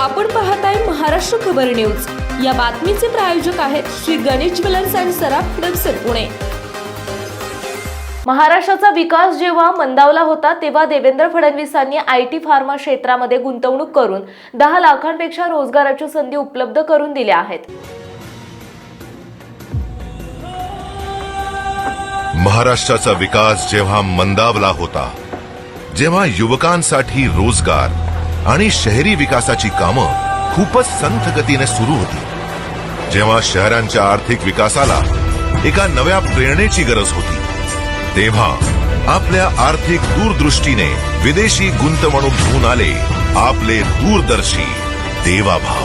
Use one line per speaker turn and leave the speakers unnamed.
आपण पाहताय महाराष्ट्र खबर न्यूज. या बातमीचे प्रायोजक आहेत श्री गणेश ज्वेलर्स अँड सराफ हडपसर पुणे. महाराष्ट्राचा विकास जेव्हा मंदावला होता तेव्हा देवेंद्र फडणवीसांनी आय टी फार्मा क्षेत्रामध्ये गुंतवणूक करून दहा लाखांपेक्षा रोजगाराच्या संधी उपलब्ध करून दिल्या आहेत.
महाराष्ट्राचा विकास जेव्हा मंदावला होता जेव्हा युवकांसाठी रोजगार आणि शहरी विकासाची कामं खूपच संथ गतीने सुरू होती. जेव्हा शहरांच्या आर्थिक विकासाला एका नव्या प्रेरणेची गरज होती तेव्हा आपल्या आर्थिक दूरदृष्टीने विदेशी गुंतवणूक घेऊन आले आपले दूरदर्शी देवाभाव.